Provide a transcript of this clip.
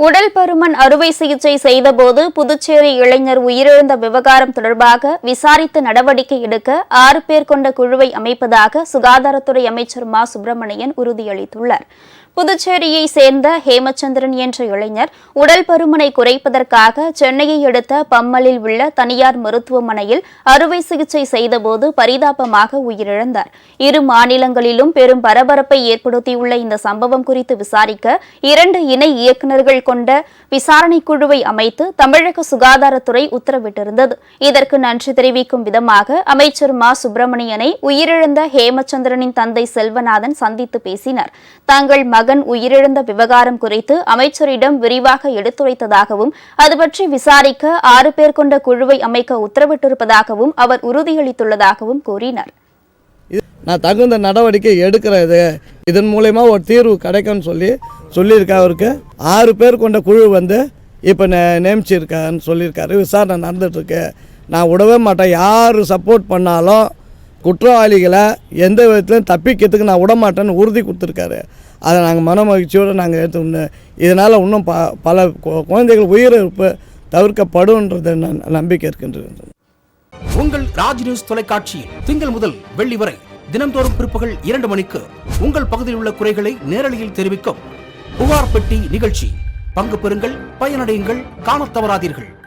உடல் பருமன் அறுவை சிகிச்சை செய்தபோது புதுச்சேரி இளைஞர் உயிரிழந்த விவகாரம் தொடர்பாக விசாரித்து நடவடிக்கை எடுக்க ஆறு பேர் கொண்ட குழுவை அமைப்பதாக சுகாதாரத்துறை அமைச்சர் மா சுப்பிரமணியன் உறுதியளித்துள்ளார். புதுச்சேரியை சேர்ந்த ஹேமச்சந்திரன் என்ற இளைஞர் உடல் பருமனை குறைப்பதற்காக சென்னையை அடுத்த பம்மலில் உள்ள தனியார் மருத்துவமனையில் அறுவை சிகிச்சை செய்தபோது பரிதாபமாக உயிரிழந்தார். இரு மாநிலங்களிலும் பெரும் பரபரப்பை ஏற்படுத்தியுள்ள இந்த சம்பவம் குறித்து விசாரிக்க இரண்டு இணை இயக்குநர்கள் கொண்ட விசாரணை குழுவை அமைத்து தமிழக சுகாதாரத்துறை உத்தரவிட்டிருந்தது. இதற்கு நன்றி தெரிவிக்கும் விதமாக அமைச்சர் மா. சுப்பிரமணியனை உயிரிழந்த ஹேமச்சந்திரனின் தந்தை செல்வநாதன் சந்தித்து பேசினார். தங்கள் மகன் உயிரிழந்த விவகாரம் குறித்து அமைச்சரிடம் விரிவாக எடுத்துரைத்ததாகவும் அது பற்றி விசாரிக்க ஆறு பேர் கொண்ட குழுவை அமைக்க உத்தரவிட்டிருப்பதாகவும் அவர் உறுதியளித்துள்ளதாகவும் கூறினார். நான் தகுந்த நடவடிக்கை எடுக்கிறது இதன் மூலயமா ஒரு தீர்வு கிடைக்கும்னு சொல்லி சொல்லியிருக்கா அவருக்கு. ஆறு பேர் கொண்ட குழு வந்து இப்போ நியமிச்சிருக்கான்னு சொல்லியிருக்காரு. விசாரணை நடந்துட்டுருக்கு. நான் விடவே மாட்டேன். யார் சப்போர்ட் பண்ணாலும் குற்றவாளிகளை எந்த விதத்துலையும் தப்பிக்கிறதுக்கு நான் விட மாட்டேன்னு உறுதி கொடுத்துருக்காரு. அதை நாங்கள் மன மகிழ்ச்சியோடு நாங்கள் எடுத்து இதனால் இன்னும் ப பல கு- குழந்தைகள் உயிரிழப்பு தவிர்க்கப்படும்ன்றது ந- நம்பிக்கை இருக்கின்றது. உங்கள் ராஜ் நியூஸ் தொலைக்காட்சியில் திங்கள் முதல் வெள்ளி வரை தினந்தோறும் பிற்பகல் இரண்டு மணிக்கு உங்கள் பகுதியில் உள்ள குறைகளை நேரலையில் தெரிவிக்கும் புகார் பெட்டி நிகழ்ச்சி. பங்கு பெறுங்கள் பயனடையுங்கள் காணத் தவறாதீர்கள்.